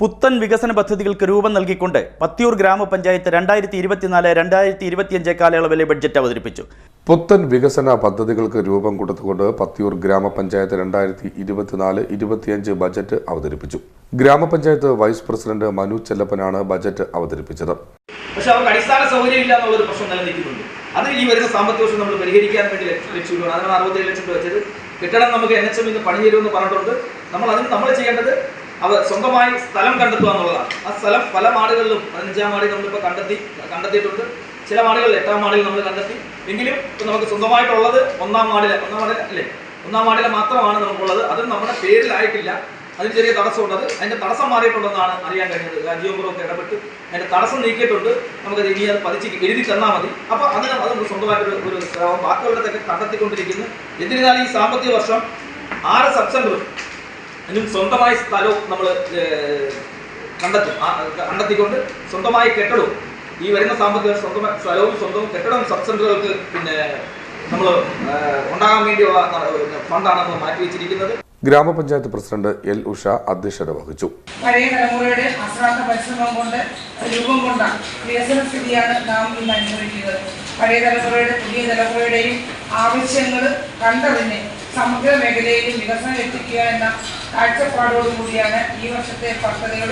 പുത്തൻ വികസന പദ്ധതികൾക്ക് രൂപം നൽകിക്കൊണ്ട് പത്തിയൂർ ഗ്രാമപഞ്ചായത്ത് രണ്ടായിരത്തി ഇരുപത്തിനാല് രണ്ടായിരത്തി ഇരുപത്തിയഞ്ച് കാലയളവിലെ ബഡ്ജറ്റ് അവതരിപ്പിച്ചു. പുത്തൻ വികസന പദ്ധതികൾക്ക് രൂപം കൊടുത്തുകൊണ്ട് പത്തിയൂർ ഗ്രാമപഞ്ചായത്ത് രണ്ടായിരത്തി ഇരുപത്തിനാല് ഇരുപത്തിയഞ്ച് ബജറ്റ് അവതരിപ്പിച്ചു. ഗ്രാമപഞ്ചായത്ത് വൈസ് പ്രസിഡന്റ് മനു ചെല്ലപ്പനാണ് ബജറ്റ് അവതരിപ്പിച്ചത്. പക്ഷെ അവർക്ക് അടിസ്ഥാന സൗകര്യം ഇല്ല എന്നുള്ളൊരു പ്രശ്നം നിലനിൽക്കുന്നുണ്ട്. അത് ഈ വരുന്ന സാമ്പത്തിക വർഷം നമ്മൾ പരിഹരിക്കാൻ വേണ്ടി ലക്ഷ്യം- ലക്ഷ്യമിടുകയാണ് അതിനാണ് അറുപത്തേഴ് ലക്ഷം രൂപ വെച്ചത്. കെട്ടിടം നമുക്ക് എൻ എച്ച് എമ്മിൽ പണി തരുമെന്ന് പറഞ്ഞിട്ടുണ്ട്. നമ്മൾ അതിന് നമ്മൾ ചെയ്യേണ്ടത് അവർ സ്വന്തമായി സ്ഥലം കണ്ടെത്തുക എന്നുള്ളതാണ്. ആ സ്ഥലം പല മാടുകളിലും പതിനഞ്ചാം മാടി നമ്മളിപ്പോൾ കണ്ടെത്തി കണ്ടെത്തിയിട്ടുണ്ട്. ചില മാടുകളിൽ എട്ടാം മാടിൽ നമ്മൾ കണ്ടെത്തി. എങ്കിലും ഇപ്പം നമുക്ക് സ്വന്തമായിട്ടുള്ളത് ഒന്നാം മാടിലെ ഒന്നാം മാടിലെ അല്ലേ? ഒന്നാം മാടിലെ മാത്രമാണ് നമുക്കുള്ളത്. അത് നമ്മുടെ പേരിലായിട്ടില്ല. അതിന് ചെറിയ തടസ്സമുണ്ട്. അത് അതിന്റെ തടസ്സം മാറിയിട്ടുണ്ടെന്നാണ് അറിയാൻ കഴിഞ്ഞത്. രാജ്യവുമ്പുറമൊക്കെ ഇടപെട്ട് അതിന്റെ തടസ്സം നീക്കിയിട്ടുണ്ട്. നമുക്കത് ഇനി അത് പതിച്ച് എഴുതി തന്നാൽ മതി. അപ്പൊ അതിന് അത് സ്വന്തമായിട്ട് ഒരു ബാക്കിയുള്ളതൊക്കെ കണ്ടെത്തിക്കൊണ്ടിരിക്കുന്നു. എന്നിരുന്നാലും ഈ സാമ്പത്തിക വർഷം ആറ് സബ് അതിനും സ്വന്തമായി സ്ഥലവും നമ്മൾ കണ്ടെത്തും. കണ്ടെത്തിക്കൊണ്ട് സ്വന്തമായ കെട്ടിടവും ഈ വരുന്ന സാമ്പത്തിക സ്വന്തം സ്ഥലവും സ്വന്തം കെട്ടിടവും സബ് സെന്ററുകൾക്ക് പിന്നെ നമ്മൾ ഉണ്ടാകാൻ വേണ്ടിയുള്ള ഫണ്ടാണ് നമ്മൾ മാറ്റി വെച്ചിരിക്കുന്നത്. ഗ്രാമപഞ്ചായത്ത് പ്രസിഡന്റ് എൽ ഉഷ അധ്യക്ഷത വഹിച്ചു. പഴയ തലമുറയുടെ അശ്രാന്ത പരിശ്രമം കൊണ്ട് രൂപം കൊണ്ട വികസന സ്ഥിതിയാണ് നാം ഇന്ന് അനുഭവിക്കുന്നത്. പഴയ തലമുറയുടെ പുതിയ തലമുറയുടെയും ആവശ്യങ്ങൾ കണ്ടറിഞ്ഞ് സമഗ്ര മേഖലയിലും വികസനം എത്തിക്കുക എന്ന കാഴ്ചപ്പാടോടുകൂടിയാണ് ഈ വർഷത്തെ പദ്ധതികൾ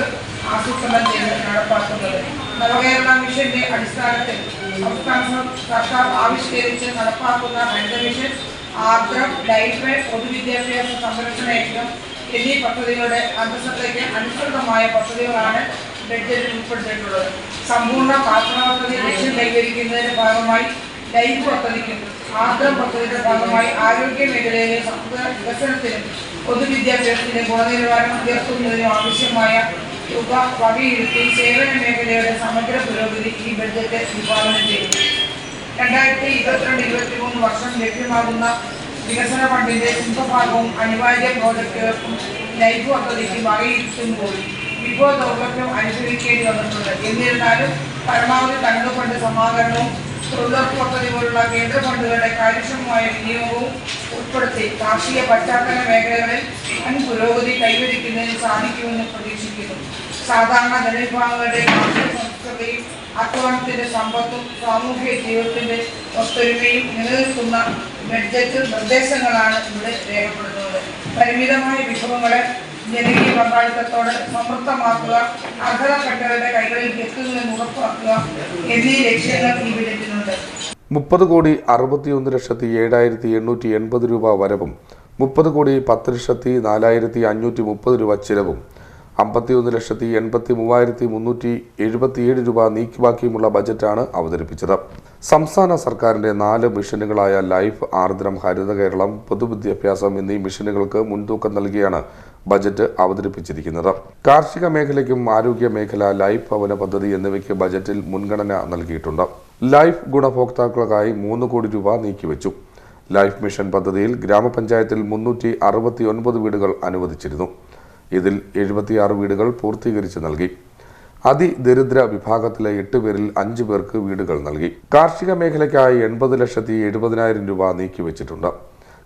ആസൂത്രണം ചെയ്ത് നടപ്പാക്കുന്നത് നവകേരള മിഷന്റെ അടിസ്ഥാനത്തിൽ സംസ്ഥാന സർക്കാർ ആവിഷ്കരിച്ച് നടപ്പാക്കുന്ന ഹരിത മിഷൻ ആർദ്രം ലൈഫ് പൊതുവിദ്യാഭ്യാസ സംരക്ഷണ യജ്ഞം എന്നീ പദ്ധതികളുടെ അന്തസ്സത്തേക്ക് അനുസൃതമായ പദ്ധതികളാണ് ബഡ്ജറ്റിൽ ഉൾപ്പെടുത്തിയിട്ടുള്ളത്. സമ്പൂർണ പാർശ്വ പദ്ധതി ലക്ഷ്യം കൈവരിക്കുന്നതിന്റെ ഭാഗമായി ലൈഫ് പദ്ധതിക്കും ആർദ്രം പദ്ധതിയുടെ ഭാഗമായി ആരോഗ്യ മേഖലയിലെ സംസ്ഥാന വികസനത്തിനും പൊതുവിദ്യാഭ്യാസത്തിന്റെ ഗുണനിലവാരം ഉയർത്തുന്നതിനും ആവശ്യമായ തുക വകയിരുത്തി സേവന മേഖലയുടെ സമഗ്ര പുരോഗതി ഈ ബഡ്ജറ്റ് വിഭാവനം ചെയ്യുന്നു രണ്ടായിരത്തി ഇരുപത്തിരണ്ട് ഇരുപത്തി മൂന്ന് വർഷം ലഭ്യമാകുന്ന വികസന ഫണ്ടിന്റെ സിംഹഭാഗവും അനിവാര്യ പ്രോജക്റ്റുകൾക്കും ലൈഫ് പദ്ധതിക്ക് വകയിരുത്തുമ്പോൾ വിഭവ ദൗർലഭ്യം അനുസരിക്കേണ്ടി വന്നിട്ടുണ്ട്. എന്നിരുന്നാലും പരമാവധി തനത് ഫണ്ട് സമാഹരണവും തൊഴിലുറപ്പ് പദ്ധതി കേന്ദ്ര ഫണ്ടുകളുടെ കാര്യക്ഷമമായ വിനിയോഗവും ഉൾപ്പെടുത്തി കാർഷിക പശ്ചാത്തല മേഖലകളിൽ വൻ പുരോഗതി കൈവരിക്കുന്നതിന് സാധിക്കുമെന്ന് പ്രതീക്ഷിക്കുന്നു. സാധാരണ ജനവിഭാഗങ്ങളുടെ കാർഷിക സംസ്കൃതിയും അധ്വാനത്തിന്റെ സമ്പത്തും സാമൂഹിക ജീവിതത്തിന്റെ ഒത്തൊരുമയും നിലനിൽക്കുന്ന ബഡ്ജറ്റ് നിർദ്ദേശങ്ങളാണ് ഇവിടെ രേഖപ്പെടുത്തുന്നത്. പരിമിതമായ വിഭവങ്ങളെ ജനകീയ പങ്കാളിത്തത്തോടെ സമൃദ്ധമാക്കുക അർഹതപ്പെട്ടവരുടെ കൈകളിൽ എത്തുന്നതിന് ഉറപ്പാക്കുക എന്നീ ലക്ഷ്യങ്ങൾ ഈ മുപ്പത് കോടി അറുപത്തിയൊന്ന് ലക്ഷത്തി ഏഴായിരത്തി എണ്ണൂറ്റി എൺപത് രൂപ വരവും മുപ്പത് കോടി പത്ത് ലക്ഷത്തി നാലായിരത്തി അഞ്ഞൂറ്റി മുപ്പത് രൂപ ചിലവും അമ്പത്തിയൊന്ന് ലക്ഷത്തി എൺപത്തി മൂവായിരത്തി മുന്നൂറ്റി എഴുപത്തിയേഴ് രൂപ നീക്കിബാക്കിയുമുള്ള ബജറ്റാണ് അവതരിപ്പിച്ചത്. സംസ്ഥാന സർക്കാരിന്റെ നാല് മിഷനുകളായ ലൈഫ് ആർദ്രം ഹരിത കേരളം പൊതുവിദ്യാഭ്യാസം എന്നീ മിഷനുകൾക്ക് മുൻതൂക്കം നൽകിയാണ് ബജറ്റ് അവതരിപ്പിച്ചിരിക്കുന്നത്. കാർഷിക മേഖലയ്ക്കും ആരോഗ്യ മേഖല ലൈഫ് ഭവന പദ്ധതി എന്നിവയ്ക്ക് ബജറ്റിൽ മുൻഗണന നൽകിയിട്ടുണ്ട്. ലൈഫ് ഗുണഭോക്താക്കൾക്കായി മൂന്ന് കോടി രൂപ നീക്കിവെച്ചു. ലൈഫ് മിഷൻ പദ്ധതിയിൽ ഗ്രാമപഞ്ചായത്തിൽ മുന്നൂറ്റി അറുപത്തി ഒൻപത് വീടുകൾ അനുവദിച്ചിരുന്നു. ഇതിൽ എഴുപത്തിയാറ് വീടുകൾ പൂർത്തീകരിച്ച് നൽകി. അതിദരിദ്ര വിഭാഗത്തിലെ എട്ട് പേരിൽ അഞ്ചു പേർക്ക് വീടുകൾ നൽകി. കാർഷിക മേഖലയ്ക്കായി എൺപത് ലക്ഷത്തി എഴുപതിനായിരം രൂപ നീക്കിവെച്ചിട്ടുണ്ട്.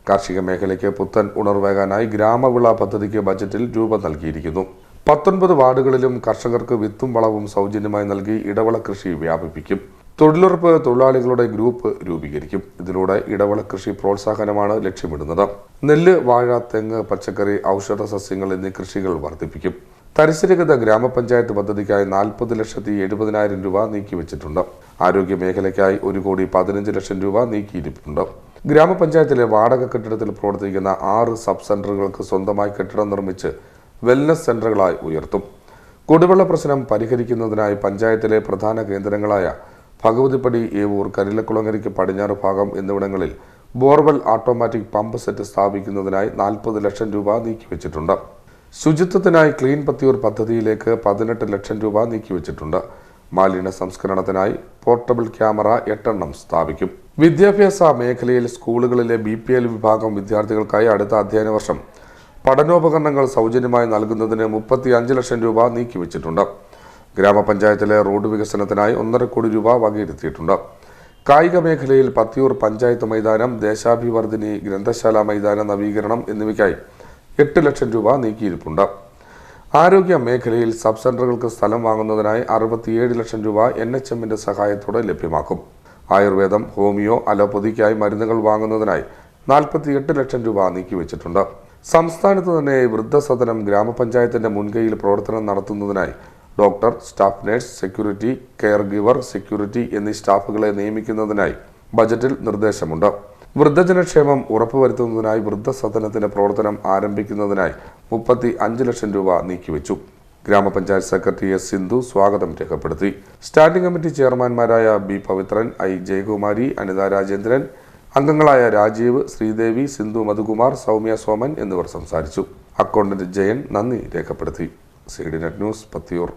കാർഷിക മേഖലയ്ക്ക് പുത്തൻ ഉണർവേകാനായി ഗ്രാമവിള പദ്ധതിക്ക് ബജറ്റിൽ രൂപം നൽകിയിരിക്കുന്നു. പത്തൊൻപത് വാർഡുകളിലും കർഷകർക്ക് വിത്തും വളവും സൗജന്യമായി നൽകി ഇടവള കൃഷി വ്യാപിപ്പിക്കും. തൊഴിലുറപ്പ് തൊഴിലാളികളുടെ ഗ്രൂപ്പ് രൂപീകരിക്കും. ഇതിലൂടെ ഇടവള കൃഷി പ്രോത്സാഹനമാണ് ലക്ഷ്യമിടുന്നത്. നെല്ല് വാഴ തെങ്ങ് പച്ചക്കറി ഔഷധ സസ്യങ്ങൾ എന്നീ കൃഷികൾ വർദ്ധിപ്പിക്കും. തരിശുരഹിത ഗ്രാമപഞ്ചായത്ത് പദ്ധതിക്കായി നാൽപ്പത് ലക്ഷത്തി എഴുപതിനായിരം രൂപ നീക്കിവച്ചിട്ടുണ്ട്. ആരോഗ്യ മേഖലയ്ക്കായി ഒരു കോടി പതിനഞ്ച് ലക്ഷം രൂപ നീക്കിയിരിപ്പുണ്ട്. ഗ്രാമപഞ്ചായത്തിലെ വാടക കെട്ടിടത്തിൽ പ്രവർത്തിക്കുന്ന ആറ് സബ് സെന്ററുകൾക്ക് സ്വന്തമായി കെട്ടിടം നിർമ്മിച്ച് വെൽനസ് സെന്ററുകളായി ഉയർത്തും. കുടിവെള്ള പ്രശ്നം പരിഹരിക്കുന്നതിനായി പഞ്ചായത്തിലെ പ്രധാന കേന്ദ്രങ്ങളായ ഭഗവതിപ്പടി ഏവൂർ കരിലക്കുളങ്ങരയ്ക്ക് പടിഞ്ഞാറ് ഭാഗം എന്നിവിടങ്ങളിൽ ബോർവെൽ ഓട്ടോമാറ്റിക് പമ്പ് സെറ്റ് സ്ഥാപിക്കുന്നതിനായി നാൽപ്പത് ലക്ഷം രൂപ നീക്കിവച്ചിട്ടുണ്ട്. ശുചിത്വത്തിനായി ക്ലീൻ പത്തിയൂർ പദ്ധതിയിലേക്ക് പതിനെട്ട് ലക്ഷം രൂപ നീക്കിവെച്ചിട്ടുണ്ട്. മാലിന്യ സംസ്കരണത്തിനായി പോർട്ടബിൾ ക്യാമറ എട്ടെണ്ണം സ്ഥാപിക്കും. വിദ്യാഭ്യാസ മേഖലയിൽ സ്കൂളുകളിലെ ബി പി എൽ വിഭാഗം വിദ്യാർത്ഥികൾക്കായി അടുത്ത അധ്യയന വർഷം പഠനോപകരണങ്ങൾ സൗജന്യമായി നൽകുന്നതിന് മുപ്പത്തി അഞ്ച് ലക്ഷം രൂപ നീക്കിവച്ചിട്ടുണ്ട്. ഗ്രാമപഞ്ചായത്തിലെ റോഡ് വികസനത്തിനായി ഒന്നര കോടി രൂപ വകയിരുത്തിയിട്ടുണ്ട്. കായിക മേഖലയിൽ പത്തിയൂർ പഞ്ചായത്ത് മൈതാനം ദേശാഭിവർദ്ധിനി ഗ്രന്ഥശാല മൈതാന നവീകരണം എന്നിവയ്ക്കായി എട്ട് ലക്ഷം രൂപ നീക്കിയിരിപ്പുണ്ട്. ആരോഗ്യ മേഖലയിൽ സബ് സെന്ററുകൾക്ക് സ്ഥലം വാങ്ങുന്നതിനായി അറുപത്തിയേഴ് ലക്ഷം രൂപ എൻ എച്ച് എമ്മിന്റെ സഹായത്തോടെ ലഭ്യമാക്കും. ആയുർവേദം ഹോമിയോ അലോപ്പതിക്കായി മരുന്നുകൾ വാങ്ങുന്നതിനായി നാൽപ്പത്തിയെട്ട് ലക്ഷം രൂപ നീക്കിവെച്ചിട്ടുണ്ട്. സംസ്ഥാനത്ത് തന്നെ വൃദ്ധസദനം ഗ്രാമപഞ്ചായത്തിന്റെ മുൻകൈയിൽ പ്രവർത്തനം നടത്തുന്നതിനായി doctor staff nurse security caregiver security എന്നീ സ്റ്റാഫുകളെ നിയമിക്കുന്നതിനായി ബജറ്റിൽ നിർദ്ദേശമുണ്ട്. വൃദ്ധജനക്ഷേമം ഉറപ്പുവരുത്തുന്നതിനായി വൃദ്ധസദനത്തിന്റെ പ്രവർത്തനം ആരംഭിക്കുന്നതിനായി മുപ്പത്തി അഞ്ച് ലക്ഷം രൂപ നീക്കിവെച്ചു. ഗ്രാമപഞ്ചായത്ത് സെക്രട്ടറി എസ് സിന്ധു സ്വാഗതം രേഖപ്പെടുത്തി. സ്റ്റാൻഡിംഗ് കമ്മിറ്റി ചെയർമാൻമാരായ ബി പവിത്രൻ ഐ ജയകുമാരി അനിത രാജേന്ദ്രൻ അംഗങ്ങളായ രാജീവ് ശ്രീദേവി സിന്ധു മധുകുമാർ സൗമ്യ സോമൻ എന്നിവർ സംസാരിച്ചു. അക്കൗണ്ടന്റ് ജയൻ നന്ദി രേഖപ്പെടുത്തി. C D net news Pathiyoor.